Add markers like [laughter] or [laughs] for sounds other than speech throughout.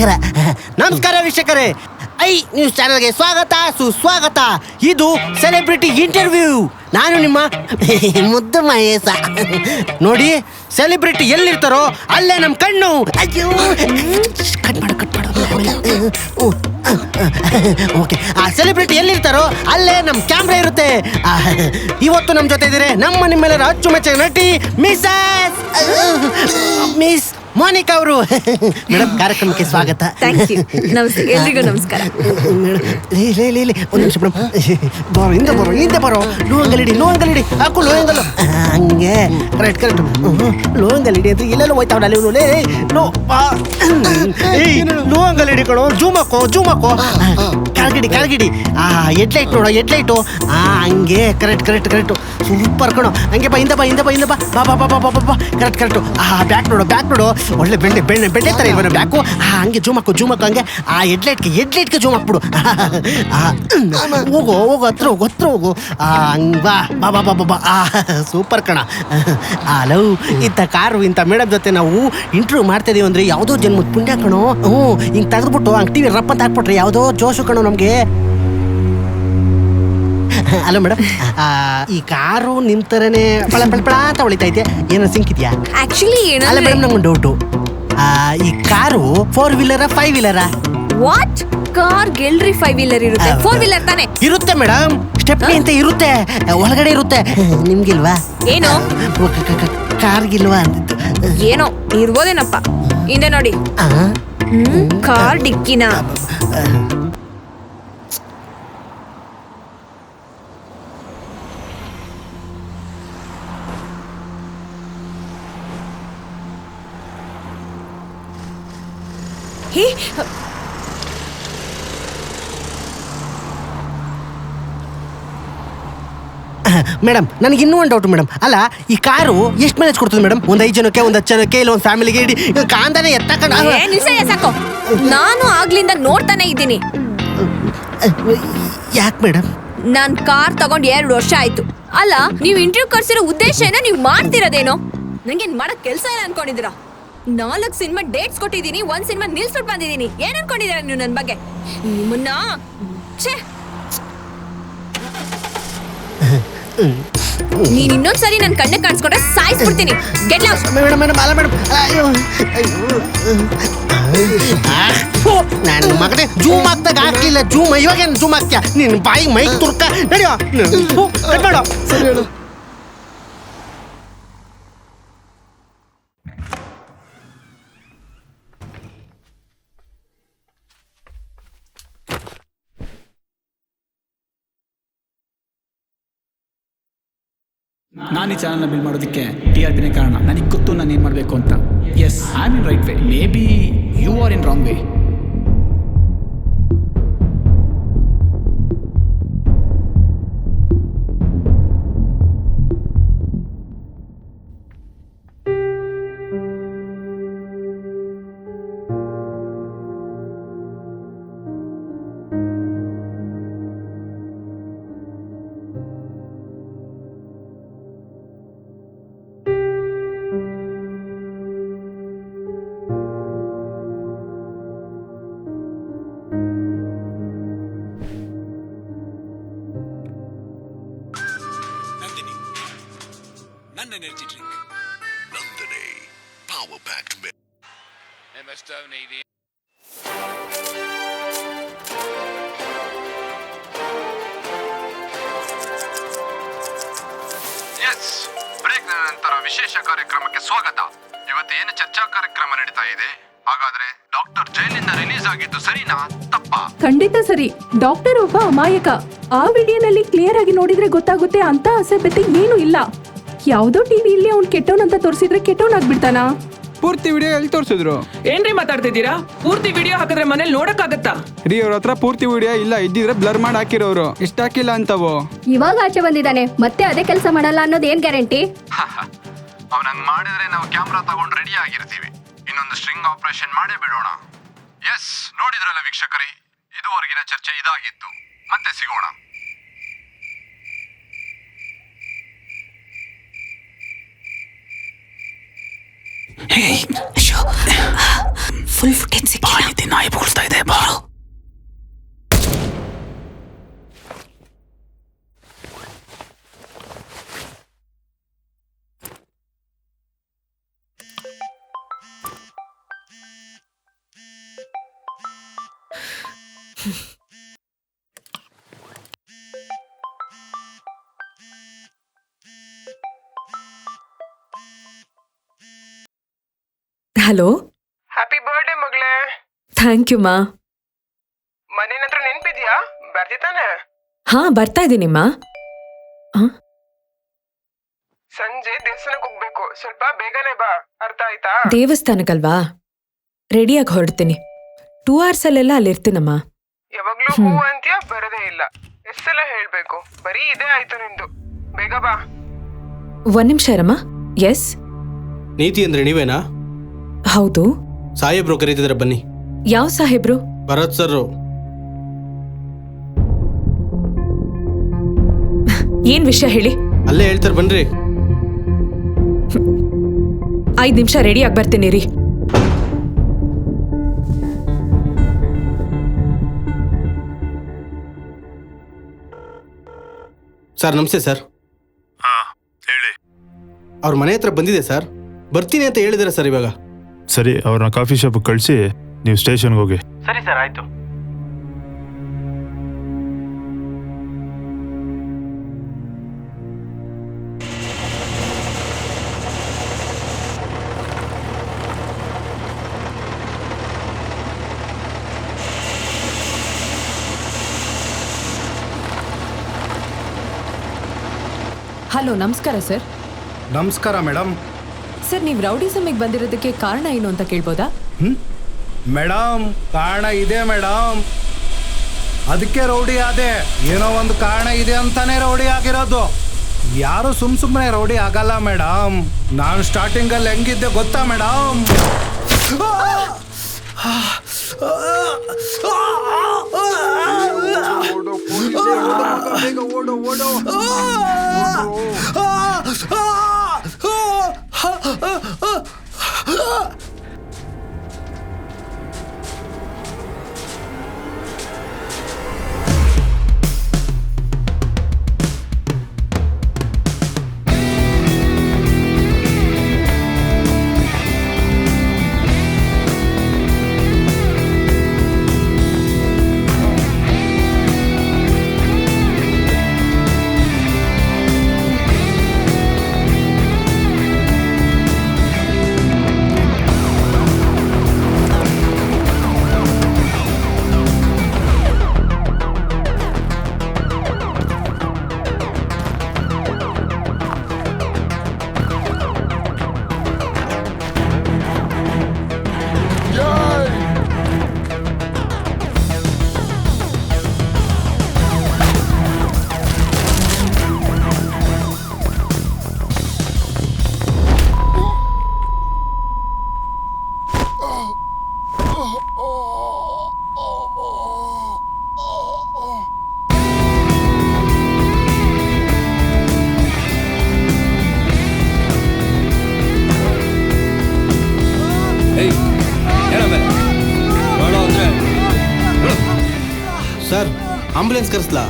ನಮಸ್ಕಾರ. ನಮಸ್ಕಾರ ವೀಕ್ಷಕರೇ. ಐ ನ್ಯೂಸ್ ಚಾನೆಲ್ಗೆ ಸ್ವಾಗತ, ಸುಸ್ವಾಗತ. ಇದು ಸೆಲೆಬ್ರಿಟಿ ಇಂಟರ್ವ್ಯೂ. ನಾನು ನಿಮ್ಮ [laughs] ಮುದ್ದು ಮಹೇಶ. ನೋಡಿ, ಸೆಲೆಬ್ರಿಟಿ ಎಲ್ಲಿರ್ತಾರೋ ಅಲ್ಲೇ ನಮ್ಮ ಕಣ್ಣು. ಅಯ್ಯೋ. ಕಟ್ ಮಾಡು, ಕಟ್ ಓಕೆ. ಆ ಸೆಲೆಬ್ರಿಟಿ ಎಲ್ಲಿರ್ತಾರೋ ಅಲ್ಲೇ ನಮ್ಮ ಕ್ಯಾಮ್ರಾ ಇರುತ್ತೆ. ಇವತ್ತು ನಮ್ಮ ಜೊತೆ ಇದ್ದೀರಿ ನಮ್ಮ ನಿಮ್ಮೆಲ್ಲರ ಅಚ್ಚುಮೆಚ್ಚಿನ ನಟಿ ಮಿಸಸ್. ಮಿಸ್ ಮೋನಿಕಾ ಅವರು. [laughs] ಮೇಡಮ್ ಕಾರ್ಯಕ್ರಮಕ್ಕೆ ಸ್ವಾಗತ. ಥ್ಯಾಂಕ್ ಯು ನಮಸ್ತೆ. ಎಲ್ರಿಗೂ ನಮಸ್ಕಾರ. ಮೇಡಮ್ ಲೇ ಲೇ ಲೇ ಲೇ ಒಂದು ನಿಮಿಷ ಮೇಡಮ್ [laughs] ಬರೋ ಹಿಂದೆ ಬರೋ ಹಿಂದೆ ಬರೋ. ಲೋಂಗಲಿಡಿ ಲೋಂಗಲಿಡಿ ಹಾಕು ಲೋ ಅಂಗಲು [laughs] ಹಂಗೆ ಕರೆಕ್ಟ್ ಕರೆಕ್ಟ್ ಲೋಂಗಲಿಡಿ ಅಂತ ಇಲ್ಲೆಲ್ಲ ಹೋಯ್ತಾವಲ್ಲ ಅಲ್ಲಿ ಇವನು. ಲೇ ಲೋ ಬಾ [clears throat] ಏಯ್ ಲೋ ಅಂಗಲಿಡಿ ಕಣೋ ಜೂಮ್ ಹಾಕೋ ಜೂಮ್ ಹಾಕೋ ಕೆಳಗಿಡಿ ಕೆಳಗಿಡಿ. ಆ ಎಡ್ಲೈಟ್ ನೋಡು ನೋಡೋ ಹೆಡ್ ಲೈಟು ಆ, ಹಂಗೆ ಕರೆಕ್ಟ್ ಕರೆಕ್ಟ್ ಕರೆಕ್ಟ್ ಸೂಪರ್ ಕಣೋ. ಹಂಗೆ ಬಾ, ಹಿಂದೆ ಬಾ ಹಿಂದೆ ಬಾ ಹಿಂದೆ ಬಾ. ಬಾ ಬಾ ಬಾ ಬಾ ಬಾ ಬಾ ಕರೆಕ್ಟ್ ಕರೆಕ್ಟು ಆ ಬ್ಯಾಕ್ ನೋಡು ಬ್ಯಾಕ್ ನೋಡು. ಒಳ್ಳೆ ಬೆಣ್ಣೆ ಬೆಣ್ಣೆ ಬೆಣ್ಣೆ ತರ ಇವನು ಬ್ಯಾಕು ಆ, ಹಂಗೆ ಜೂಮ್ ಹಾಕು ಜೂಮ್ ಹಾಕು, ಹಂಗೆ. ಆ ಎಡ್ಲೈಟ್ಗೆ ಲೈಟ್ಗೆ ಹೆಡ್ ಲೈಟ್ಗೆ ಜೂಮ್ ಹಾಕ್ಬಿಡು. [laughs] ಹೋಗು ಹೋಗು, ಹತ್ರ ಹೋಗು ಹತ್ರ ಹೋಗು. ಆ, ಹಂಗ್ ಬಾ ಬಾ ಬಾ ಬಾ ಬಾ ಬಾ. ಆ ಸೂಪರ್ ಕಣ. ಅಲೋ ಇಂಥ ಕಾರು, ಇಂಥ ಮೇಡಮ್ ಜೊತೆ ನಾವು ಇಂಟರ್ವ್ಯೂ ಮಾಡ್ತಾ ಇದೀವಿ ಅಂದ್ರೆ ಯಾವುದೋ ಜನ್ಮದ ಪುಣ್ಯ ಕಣೋ. ಹ್ಞೂ, ಹಿಂಗೆ ತೆಗೆದ್ಬಿಟ್ಟು, ಹಂಗೆ ಟಿವಿ ರಪ್ಪ ಅಂತ ಹಾಕ್ಬಿಟ್ರೆ ಯಾವುದೋ ಜೋಶು ಕಣೋ ನಮಗೆ? ಹಲೋ ಮೇಡಮ್ ಈ ಕಾರು ನಿಮ್ ತರನೇ ಪಳ ಪಳ ಪಳ ಅಂತ ಹೊಳಿತೈತೆ ಏನೋ ಸಿಂಕ್ ಇದೆಯಾ? ಆಕ್ಚುಲಿ ಅಲ್ಲ ಮೇಡಮ್ ಡೌಟು ಈ ಕಾರು ಫೋರ್ ವೀಲರ ಫೈವ್ ವೀಲರಾ ವಾಟ್ ಕಾರ್ ಗೆಲ್ರಿ ಫೈವ್ ವೀಲರ್ ಇರುತ್ತೆ. ಫೋರ್ ವೀಲರ್ ತಾನೆ? ಇರುತ್ತೆ ಮೇಡಮ್ ಸ್ಟೆಪ್ನಿ ಅಂತ ಇರುತ್ತೆ. ಒಳಗಡೆ ಇರುತ್ತೆ. ನಿಮ್ಗಿಲ್ವಾ? ಏನು? ಕಾರ್ಗಿಲ್ವಾ? ಅಂದಿತ್ತು ಏನೋ ಇರ್ಬೋದೇನಪ್ಪ. ಹಿಂದೆ ನೋಡಿ. ಕಾರ್ ಡಿಕ್ಕಿನ. ಹೇ ಮೇಡಮ್ ನನಗೆ ಇನ್ನೂ ಒಂದು ಡೌಟ್ ಮೇಡಮ್. ಅಲ್ಲ ಈ ಕಾರು ಎಷ್ಟು ಮೈಲೇಜ್ ಕೊಡ್ತದೆ ಮೇಡಮ್? ಒಂದು ಐದು ಜನಕ್ಕೆ ಒಂದು ಹತ್ತು ಜನಕ್ಕೆ ಇಲ್ಲ ಒಂದು ಫ್ಯಾಮಿಲಿಗೆ ಇಡಿ ಕಾಂದನೆ ಎತ್ತಕೊಂಡು ಏ ನಿಲ್ಸಯ್ಯ ಸಾಕು. ನಾನು ಆಗ್ಲಿಂದ ನೋಡ್ತಾನೆ ಇದ್ದೀನಿ. ಯಾಕೆ ಮೇಡಮ್? ನಾನು ಕಾರ್ ತಗೊಂಡು ಎರಡು ವರ್ಷ ಆಯ್ತು. ಅಲ್ಲ ನೀವು ಇಂಟರ್ವ್ಯೂ ಕರ್ಸಿರೋ ಉದ್ದೇಶ ಏನೋ ನೀವು ಮಾಡ್ತಿರೋದೇನೋ? ನಂಗೆ ಮಾಡಕ್ ಕೆಲಸ ಇಲ್ಲ ಅನ್ಕೊಂಡಿದ್ದೀರಾ? ನಾಲ್ಕು ಸಿನಿಮಾ ಡೇಟ್ಸ್ ಕೊಟ್ಟಿದ್ದೀನಿ ಒಂದ್ ಸಿನಿಮಾ ನಿಲ್ಸ್ಬಿಟ್ಟು ಬಂದಿದ್ದೀನಿ. ಏನ್ ಅನ್ಕೊಂಡಿದ್ದೀರಾ ನೀವು ನನ್ನ ಬಗ್ಗೆ? ನಿಮ್ಮನ್ನ ಛೇ! ನೀನ್ ಇನ್ನೊಂದ್ಸರಿ ನನ್ನ ಕಣ್ಣ ಕಾಣಿಸ್ಕೊಂಡ್ರೆ ಸಾಯಿಸ್ಬಿಡ್ತೀನಿ. ಗೆಟ್ ಲಾಸ್ ಮೇಡಮ್ ಮೇಡಮ್ ಅಲ್ಲ ಮೇಡಮ್. ಅಯ್ಯೋ ನನ್ನ ಮಗನೇ ಜೂಮ್ ಆಗ್ತಾಗ ಆಗ್ಲಿಲ್ಲ ಜೂಮ್ ಇವಾಗ ಏನು ಜೂಮ್ ಆಗ್ತೀಯ? ನಿನ್ನ ಬಾಯಿ ಮೈಕ್ ತುರ್ಕ ನಡೆಯೋ. ಕಟ್ ಮಾಡೋ. ನಾನು ಈ ಚಾನಲ್ನ ಬಿಲ್ ಮಾಡೋದಕ್ಕೆ ಟಿ ಆರ್ ಪಿನೇ ಕಾರಣ. ನನಗೆ ಗೊತ್ತು ನಾನು ಏನು ಮಾಡಬೇಕು ಅಂತ. Yes I am in right way maybe you are in wrong way energy drink ನಂದನೆ power packed milk. MS Dhoni, the ಎಸ್ ಬ್ರೇಕ್ ನಂತರ ವಿಶೇಷ ಕಾರ್ಯಕ್ರಮಕ್ಕೆ ಸ್ವಾಗತ. ಇವತ್ತು ಏನು ಚರ್ಚಾ ಕಾರ್ಯಕ್ರಮ ನಡೀತಾ ಇದೆ? ಹಾಗಾದ್ರೆ ಡಾಕ್ಟರ್ ಜೈಲಿಂದ ರಿಲೀಸ್ ಆಗಿದ್ದು ಸರಿನಾ? ತಪ್ಪಾ? ಖಂಡಿತ ಸರಿ. ಡಾಕ್ಟರ್ ಒಬ್ಬ ಅಮಾಯಕ. ಆ ವಿಡಿಯೋನಲ್ಲಿ ಕ್ಲಿಯರ್ ಆಗಿ ನೋಡಿದ್ರೆ ಗೊತ್ತಾಗುತ್ತೆ ಅಂತ ಅಸಭ್ಯತೆ ಏನು ಇಲ್ಲ. ಯಾವುದೋ ಅವ್ನ್ ಅವ್ನು ಕೆಟ್ಟವನಂತ ತೋರಿಸಿದ್ರೆ ಕೆಟ್ಟವನಾಗ್ಬಿಡ್ತಾನಾ ಪೂರ್ತಿ ವಿಡಿಯೋ ಎಲ್ಲಿ ತೋರಿಸಿದ್ರು? ಏನ್ರಿ ಮಾತಾಡ್ತಿದ್ದೀರಾ? ಪೂರ್ತಿ ವಿಡಿಯೋ ಹಾಕಿದ್ರೆ ಮನೇಲಿ ನೋಡಕ್ಕಾಗತ್ತಾ? ರೀ ಅವ್ರ ಹತ್ರ ಪೂರ್ತಿ ವಿಡಿಯೋ ಇಲ್ಲ ಇದ್ದಿದ್ರೆ ಬ್ಲರ್ ಮಾಡಿ ಹಾಕಿರೋರು. ಇಷ್ಟ ಹಾಕಿಲ್ಲ ಅಂತವು. ಇವಾಗ ಆಚೆ ಬಂದಿದ್ದಾನೆ ಮತ್ತೆ ಅದೇ ಕೆಲಸ ಮಾಡಲ್ಲ ಅನ್ನೋದು ಏನ್ ಗ್ಯಾರಂಟಿ? ಅವನಂಗ್ ಮಾಡಿದ್ರೆ ನಾವು ಕ್ಯಾಮ್ರಾ ತಗೊಂಡ್ ರೆಡಿ ಆಗಿರ್ತೀವಿ. ಇನ್ನೊಂದು ಸ್ಟ್ರಿಂಗ್ ಆಪರೇಷನ್ ಮಾಡೇ ಬಿಡೋಣ. ಎಸ್ ನೋಡಿದ್ರಲ್ಲ ವೀಕ್ಷಕರೇ ಇದುವರೆಗಿನ ಚರ್ಚೆ ಇದಾಗಿತ್ತು. ಮತ್ತೆ ಸಿಗೋಣ. ಫುಲ್ ಫುಟೇಜ್ ಸಿಕ್ಕಿಲ್ಲ ನಾಯಿ ಬೊಗಳ್ತಾ ಇದೆ ಬಾರು ಹಲೋ? ಹ್ಯಾಪಿ ಬರ್ಡೇ ಮಗಳೇ. ಥ್ಯಾಂಕ್ ಯು ಮಾ ಮನೆ ಹತ್ರ ನೆನ್ಪಿದ್ಯಾ ಬರ್ದಿತಾನೆ ಹಾ ಬರ್ತಾ ಇದ್ದೀನಿಮ್ಮ ಸಂಜೆ ದೇವಸ್ಥಾನಕ್ಕೆ ಹೋಗ್ಬೇಕು. ಸ್ವಲ್ಪ ಬೇಗನೆ ಬಾ. ಅರ್ಥ ಆಯ್ತಾ? ದೇವಸ್ಥಾನಕ್ಕಲ್ವಾ? ರೆಡಿಯಾಗಿ ಹೊರಡ್ತೀನಿ. ಟೂ ಅವರ್ಸ್ ಅಲ್ಲೆಲ್ಲ ಅಲ್ಲಿರ್ತೀನಮ್ಮ ಯಾವಾಗ್ಲೂ ಹೂ ಅಂತ್ಯ ಬರದೇ ಇಲ್ಲ. ಎಷ್ಟೆಲ್ಲ ಹೇಳ್ಬೇಕು? ಬರೀ ಇದೇ ಆಯ್ತು ನಿಂದು. ಬೇಗ ಬಾ. ಒಂದ್ ನಿಮಿಷ ಇರಮ್ಮ. ಎಸ್ ನೀತಿ ಅಂದ್ರೆ ನೀವೇನಾ? ಹೌದು. ಸಾಹೇಬ್ರು ಕರೀತಿದ್ರೆ ಬನ್ನಿ. ಯಾವ ಸಾಹೇಬ್ರು? ಭರತ್ ಸರ್ ಏನ್ ವಿಷಯ ಹೇಳಿ? ಅಲ್ಲೇ ಹೇಳ್ತಾರೆ ಬನ್ರಿ. ಐದ್ ನಿಮಿಷ ರೆಡಿ ಆಗಿ ಬರ್ತೀನಿ ರೀ. ಸರ್ ನಮಸ್ತೆ ಸರ್ ಹೇಳಿ. ಅವ್ರ ಮನೆ ಹತ್ರ ಬಂದಿದೆ ಸರ್ ಬರ್ತೀನಿ ಅಂತ ಹೇಳಿದಾರೆ ಸರ್ ಇವಾಗ. ಸರಿ ಅವ್ರನ್ನ ಕಾಫಿ ಶಾಪ್ ಕಳಿಸಿ ನೀವು ಸ್ಟೇಷನ್ಗೆ ಹೋಗಿ. ಸರಿ ಸರ್ ಆಯ್ತು. ಹಲೋ ನಮಸ್ಕಾರ ಸರ್. ನಮಸ್ಕಾರ ಮೇಡಮ್. ಸರ್ ನೀವು ರೌಡಿಸಮಿಗೆ ಬಂದಿರೋದಕ್ಕೆ ಕಾರಣ ಏನು ಅಂತ ಕೇಳ್ಬೋದಾ ಮೇಡಮ್ ಕಾರಣ ಇದೆ ಮೇಡಮ್ ಅದಕ್ಕೆ ರೌಡಿ ಆದೆ ಏನೋ ಒಂದು ಕಾರಣ ಇದೆ ಅಂತಾನೆ ರೌಡಿ ಆಗಿರೋದು ಯಾರು ಸುಮ್ ಸುಮ್ಮನೆ ರೌಡಿ ಆಗಲ್ಲ ಮೇಡಮ್ ನಾನು ಸ್ಟಾರ್ಟಿಂಗಲ್ಲಿ ಹೆಂಗಿದ್ದೆ ಗೊತ್ತಾ ಮೇಡಮ್ ಸರ್ ಆಂಬುಲೆನ್ಸ್ ಕರೆಸ್ಲಾ?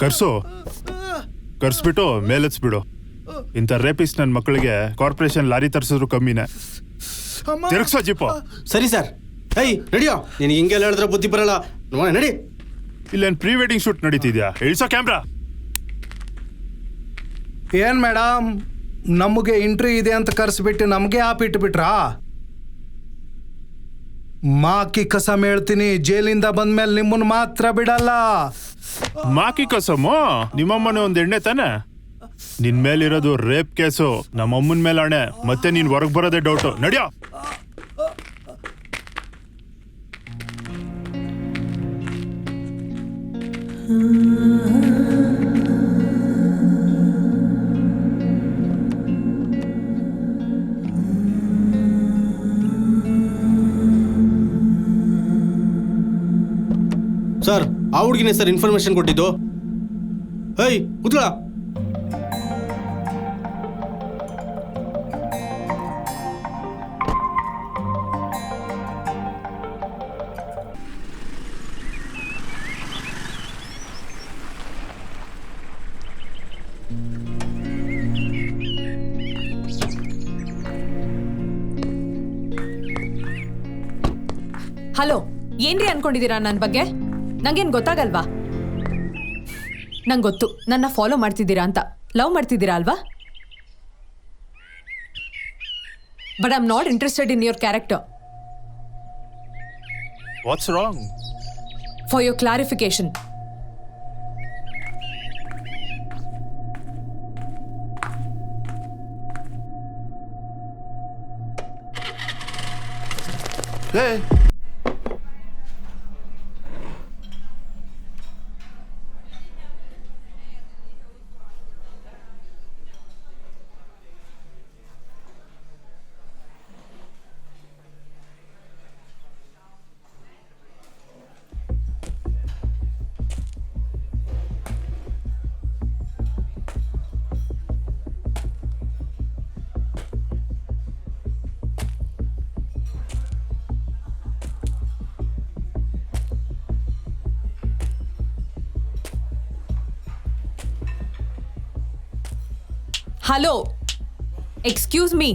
ಕರ್ಸು. ಕರ್ಸ್ಬಿಟ್ಟು ಮೇಲೆತ್ಸ್ಬಿಡು. ಇಂಥ ರೇಪಿಸ್ ನನ್ನ ಮಕ್ಕಳಿಗೆ ಕಾರ್ಪೊರೇಷನ್ ಲಾರಿ ತರಿಸಿದ್ರು ಕಮ್ಮಿನೇ. ತಿರುಗ್ಸೋ ಜಿಪ್ಪು ಸರಿ ಸರ್. ಹೇಯ್ ನಡಿಯೋ. ನಿನಗೆ ಹಿಂಗೆಲ್ಲ ಹೇಳಿದ್ರೆ ಬುದ್ಧಿ ಬರಲ್ಲ. ನೋಡ ನಡಿ. ಇಲ್ಲೇನು ಪ್ರೀ ವೆಡ್ಡಿಂಗ್ ಶೂಟ್ ನಡೀತಿದ್ಯಾ? ಇಳಿಸೋ ಕ್ಯಾಮ್ರಾ ಏನ್ ಮೇಡಮ್ ನಮಗೆ ಇಂಟ್ರಿ ಇದೆ ಅಂತ ಕರೆಸ್ಬಿಟ್ಟು ನಮಗೆ ಆಪ್ ಇಟ್ಬಿಟ್ರಾ? ಮಾಕಿ ಕಸಮ್ ಹೇಳ್ತೀನಿ ಜೈಲಿಂದ ಬಂದ್ಮೇಲೆ ನಿಮ್ಮನ್ನ ಮಾತ್ರ ಬಿಡಲ್ಲ. ಮಾಕಿ ಕಸಮು? ನಿಮ್ಮಮ್ಮನೇ ಒಂದ್ ಎಣ್ಣೆ ತಾನೆ? ನಿನ್ ಮೇಲಿರೋದು ರೇಪ್ ಕೇಸು ನಮ್ಮಮ್ಮನ ಮೇಲೆ ಅಣೆ ಮತ್ತೆ ನೀನ್ ಹೊರಗೆ ಬರೋದೇ ಡೌಟು ನಡಿಯೋ! ಸರ್ ಆ ಹುಡುಗಿನೇ ಸರ್ ಇನ್ಫಾರ್ಮೇಶನ್ ಕೊಟ್ಟಿದ್ದು. ಏಯ್ ಕೂತ್ಕೊಳ್ಳ. ಹಲೋ ಏನ್ರಿ ಅನ್ಕೊಂಡಿದೀರಾ ನನ್ನ ಬಗ್ಗೆ? ನಂಗೇನ್ ಗೊತ್ತಾಗಲ್ವಾ? ನಂಗೆ ಗೊತ್ತು ನನ್ನ ಫಾಲೋ ಮಾಡ್ತಿದ್ದೀರಾ ಅಂತ. ಲವ್ ಮಾಡ್ತಿದ್ದೀರಾ ಅಲ್ವಾ? But I am not interested in your character what's wrong for your clarification hey hello. Excuse me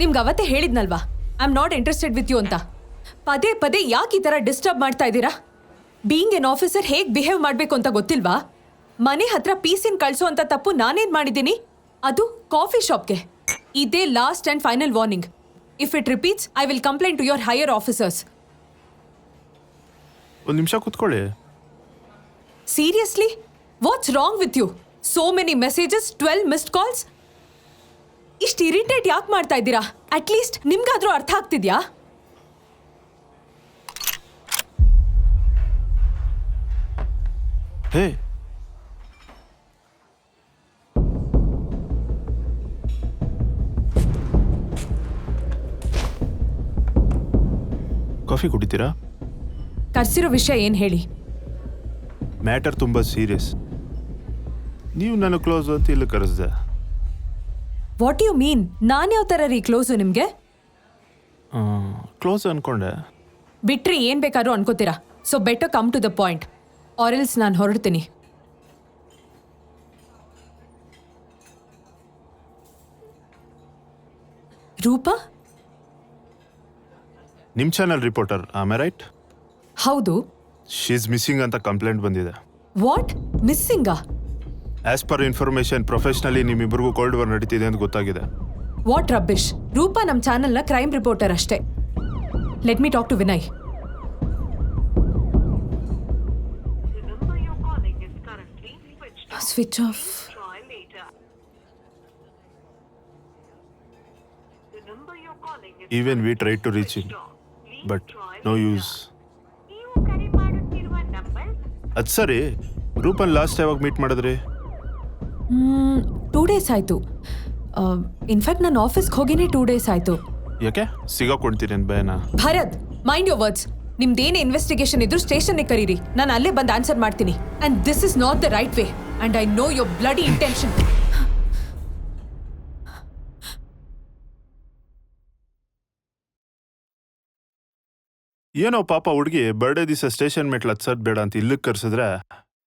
ನಿಮ್ಗೆ ಅವತ್ತೇ ಹೇಳಿದ್ನಲ್ವಾ? I am not interested with you ಅಂತ. ಪದೇ ಪದೇ ಯಾಕೆ ಈ ಥರ ಡಿಸ್ಟರ್ಬ್ ಮಾಡ್ತಾ ಇದ್ದೀರಾ? ಬೀಯಿಂಗ್ ಎನ್ ಆಫೀಸರ್ ಹೇಗೆ ಬಿಹೇವ್ ಮಾಡಬೇಕು ಅಂತ ಗೊತ್ತಿಲ್ವಾ? ಮನೆ ಹತ್ರ ಪೀಸಿನ ಕಳಿಸೋ ಅಂತ ತಪ್ಪು ನಾನೇನು ಮಾಡಿದ್ದೀನಿ? ಅದು ಕಾಫಿ ಶಾಪ್ಗೆ ಇದೇ last and final warning if it repeats I will complaint to your higher officers ಒಂದು ನಿಮಿಷ ಕೂತ್ಕೊಳ್ಳಿ. Seriously what's wrong with you so many messages twelve missed calls ಇಷ್ಟು ಇರಿಟೇಟ್ ಯಾಕೆ ಮಾಡ್ತಾ ಇದ್ದೀರಾ? ಅಟ್ಲೀಸ್ಟ್ ನಿಮ್ಗಾದ್ರೂ ಅರ್ಥ ಆಗ್ತಿದ್ಯಾ? ಹೇ. ಕಾಫಿ ಕುಡಿತೀರಾ? ಕರ್ಸಿರೋ ವಿಷಯ ಏನು ಹೇಳಿ? ಮ್ಯಾಟರ್ ತುಂಬ ಸೀರಿಯಸ್. ನೀವು ನನಗೆ ಕ್ಲೋಸ್ ಅಂತ ಇಲ್ಲಿ ಕರೆಸ್ದೆ. ವಾಟ್ ಯು ಮೀನ್ ನಾನು ಯಾವ ಥರ ರೀ ಕ್ಲೋಸು ನಿಮಗೆ? ಕ್ಲೋಸ್ ಅನ್ಕೊಂಡೆ. ಬಿಟ್ರಿ ಏನು ಬೇಕಾದ್ರೂ ಅನ್ಕೋತೀರಾ? So better come to the point or else ನಾನು ಹೊರಡ್ತೀನಿ. ರೂಪಾ? ನಿಮ್ಮ channel reporter am I right ಹೌದು. ಶೀಸ್ ಮಿಸ್ಸಿಂಗ್ ಅಂತ ಕಂಪ್ಲೇಂಟ್ ಬಂದಿದೆ. ವಾಟ್ ಮಿಸ್ಸಿಂಗಾ ಆಸ್ ಪರ್ ಇನ್ಫಾರ್ಮೇಶನ್ ಪ್ರೊಫೆಷ್ನಲಿ ನಿಮ್ಮಿಬ್ಬರಿಗೂ ಕೋಲ್ಡ್ ವಾರ್ ನಡೀತಿದೆ ಅಂತ ಗೊತ್ತಾಗಿದೆ. ವಾಟ್ ರಬ್ಬಿಶ್ ರೂಪಾ ನಮ್ಮ ಚಾನೆಲ್ನ ಕ್ರೈಮ್ ರಿಪೋರ್ಟರ್ ಅಷ್ಟೇ. Let me talk to Vinay switch off even we try to reach in but no use ಅದು ಸರಿ. ರೂಪನ್ ಲಾಸ್ಟ್ ಯಾವಾಗ ಮೀಟ್ ಮಾಡಿದ್ರಿ? ಟೂ ಡೇಸ್ ಆಯಿತು. ಇನ್ಫ್ಯಾಕ್ಟ್ ನಾನು ಆಫೀಸ್ಗೆ ಹೋಗಿನಿ ಟೂ ಡೇಸ್ ಆಯಿತು. ಯಾಕೆ? ಸಿಗಾಕೊಡ್ತೀರೇನು ಭಯನ? ಭರತ್ ಮೈಂಡ್ ಯೋರ್ ವರ್ಡ್ಸ್ ನಿಮ್ದೇನೇ ಇನ್ವೆಸ್ಟಿಗೇಷನ್ ಇದ್ರು ಸ್ಟೇಷನ್ಗೆ ಕರೀರಿ. ನಾನು ಅಲ್ಲೇ ಬಂದು ಆನ್ಸರ್ ಮಾಡ್ತೀನಿ. And this is not the right way and I know your bloody intention ಏನೋ ಪಾಪ ಹುಡುಗಿ ಬರ್ಡೇ ದಿವಸ ಸ್ಟೇಷನ್ ಮೆಟ್ಲು ಹತ್ಸೋದು ಬೇಡ ಅಂತ ಇಲ್ಲಿಗೆ ಕರ್ಸಿದ್ರೆ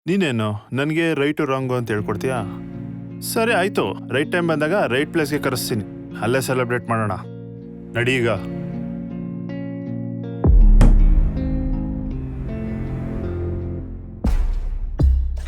ನೀನೇನು? ನನಗೆ ರೈಟು ರಾಂಗು ಅಂತ ಹೇಳ್ಕೊಡ್ತೀಯಾ? ಸರಿ, ಆಯಿತು. ರೈಟ್ ಟೈಮ್ ಬಂದಾಗ ರೈಟ್ ಪ್ಲೇಸ್ಗೆ ಕರೆಸ್ತೀನಿ. ಅಲ್ಲೇ ಸೆಲೆಬ್ರೇಟ್ ಮಾಡೋಣ. ನಡಿ ಈಗ